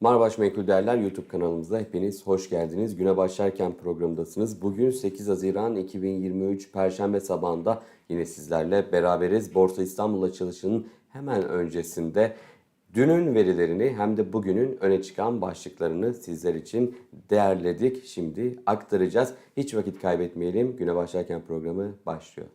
Marbaş Menkul Değerler YouTube kanalımıza hepiniz hoş geldiniz. Güne başlarken programdasınız. Bugün 8 Haziran 2023 Perşembe sabahında yine sizlerle beraberiz. Borsa İstanbul açılışının hemen öncesinde dünün verilerini hem de bugünün öne çıkan başlıklarını sizler için değerledik. Şimdi aktaracağız. Hiç vakit kaybetmeyelim. Güne başlarken programı başlıyor.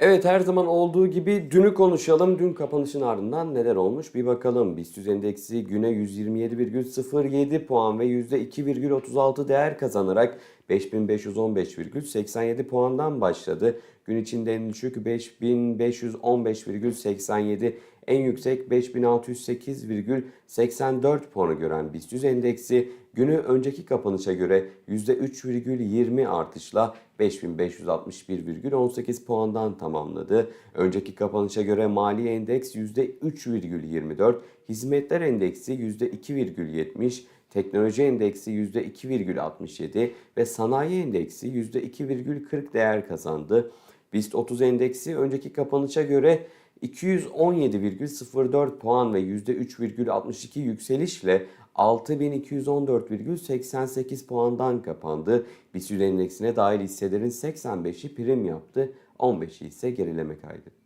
Evet her zaman olduğu gibi dünü konuşalım. Dün kapanışın ardından neler olmuş bir bakalım. BIST endeksi güne 127,07 puan ve %2,36 değer kazanarak 5515,87 puandan başladı. Gün içinde en düşük 5515,87 en yüksek 5608,84 puanı gören BIST endeksi günü önceki kapanışa göre %3,20 artışla 5561,18 puandan tamamladı. Önceki kapanışa göre mali endeks %3,24, hizmetler endeksi %2,70, teknoloji endeksi %2,67 ve sanayi endeksi %2,40 değer kazandı. BIST 30 endeksi önceki kapanışa göre 217,04 puan ve %3,62 yükselişle 6214,88 puandan kapandı. BIST endeksine dahil hisselerin 85'i prim yaptı, 15'i ise gerileme kaydetti.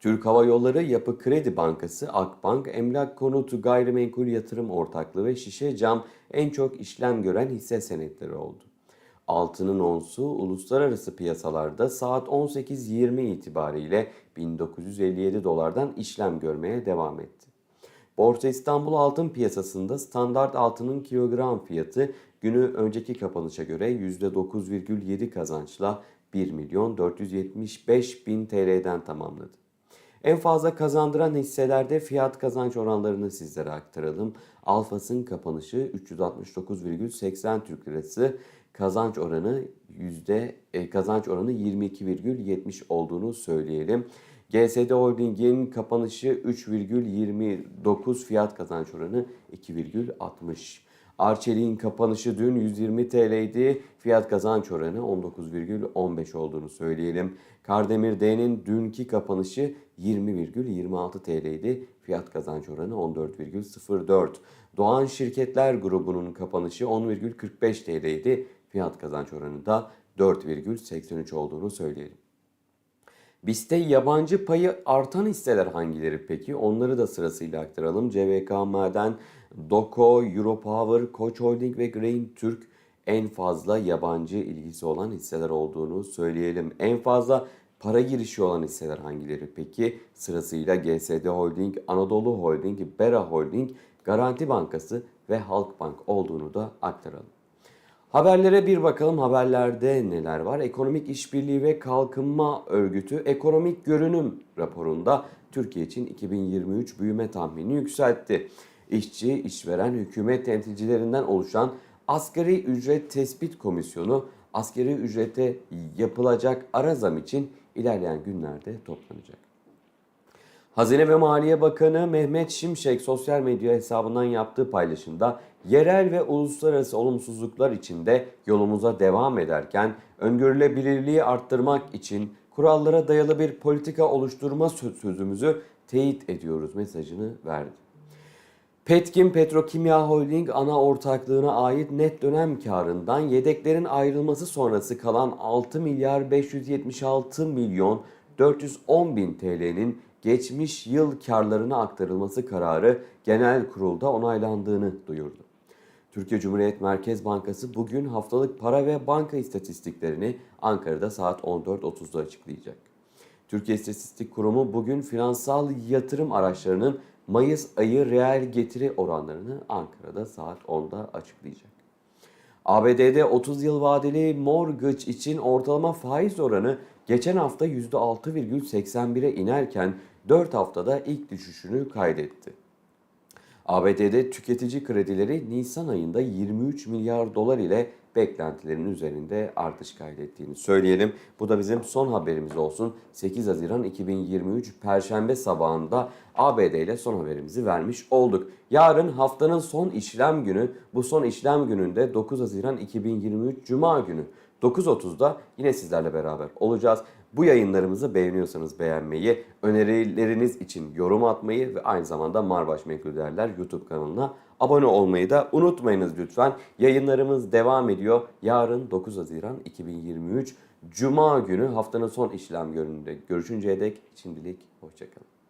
Türk Hava Yolları, Yapı Kredi Bankası, Akbank, Emlak Konutu Gayrimenkul Yatırım Ortaklığı ve Şişe Cam en çok işlem gören hisse senetleri oldu. Altının onsu uluslararası piyasalarda saat 18.20 itibariyle 1957 dolardan işlem görmeye devam etti. Borsa İstanbul altın piyasasında standart altının kilogram fiyatı günü önceki kapanışa göre %9,7 kazançla 1 milyon 475 bin TL'den tamamladı. En fazla kazandıran hisselerde fiyat kazanç oranlarını sizlere aktaralım. Alfas'ın kapanışı 369,80 Türk Lirası, kazanç oranı yüzde e, kazanç oranı 22,70 olduğunu söyleyelim. GSD Holding'in kapanışı 3,29 fiyat kazanç oranı 2,60. Arçelik'in kapanışı dün 120 TL'ydi. Fiyat kazanç oranı 19,15 olduğunu söyleyelim. Kardemir D'nin dünkü kapanışı 20,26 TL'ydi. Fiyat kazanç oranı 14,04. Doğan Şirketler grubunun kapanışı 10,45 TL'ydi. Fiyat kazanç oranı da 4,83 olduğunu söyleyelim. BIST'te yabancı payı artan hisseler hangileri peki? Onları da sırasıyla aktaralım. CVK Maden, Doko, Europower, Koç Holding ve Grain Türk en fazla yabancı ilgisi olan hisseler olduğunu söyleyelim. En fazla para girişi olan hisseler hangileri peki? Sırasıyla GSD Holding, Anadolu Holding, Bera Holding, Garanti Bankası ve Halkbank olduğunu da aktaralım. Haberlere bir bakalım. Haberlerde neler var? Ekonomik İşbirliği ve Kalkınma Örgütü Ekonomik Görünüm raporunda Türkiye için 2023 büyüme tahminini yükseltti. İşçi, işveren, hükümet temsilcilerinden oluşan Asgari Ücret Tespit Komisyonu asgari ücrete yapılacak ara zam için ilerleyen günlerde toplanacak. Hazine ve Maliye Bakanı Mehmet Şimşek sosyal medya hesabından yaptığı paylaşımda yerel ve uluslararası olumsuzluklar içinde yolumuza devam ederken öngörülebilirliği arttırmak için kurallara dayalı bir politika oluşturma sözümüzü teyit ediyoruz mesajını verdi. Petkim Petrokimya Holding ana ortaklığına ait net dönem karından yedeklerin ayrılması sonrası kalan 6 milyar 576 milyon 410 bin TL'nin geçmiş yıl karlarına aktarılması kararı genel kurulda onaylandığını duyurdu. Türkiye Cumhuriyet Merkez Bankası bugün haftalık para ve banka istatistiklerini Ankara'da saat 14.30'da açıklayacak. Türkiye İstatistik Kurumu bugün finansal yatırım araçlarının Mayıs ayı reel getiri oranlarını Ankara'da saat 10'da açıklayacak. ABD'de 30 yıl vadeli mortgage için ortalama faiz oranı geçen hafta %6,81'e inerken 4 haftada ilk düşüşünü kaydetti. ABD'de tüketici kredileri Nisan ayında 23 milyar dolar ile beklentilerin üzerinde artış kaydettiğini söyleyelim. Bu da bizim son haberimiz olsun. 8 Haziran 2023 Perşembe sabahında ABD ile son haberimizi vermiş olduk. Yarın haftanın son işlem günü. Bu son işlem gününde 9 Haziran 2023 Cuma günü. 9.30'da yine sizlerle beraber olacağız. Bu yayınlarımızı beğeniyorsanız beğenmeyi, önerileriniz için yorum atmayı ve aynı zamanda Marbaş Menkul Değerler YouTube kanalına abone olmayı da unutmayınız lütfen. Yayınlarımız devam ediyor. Yarın 9 Haziran 2023 Cuma günü haftanın son işlem gününde görüşünceye dek şimdilik hoşçakalın.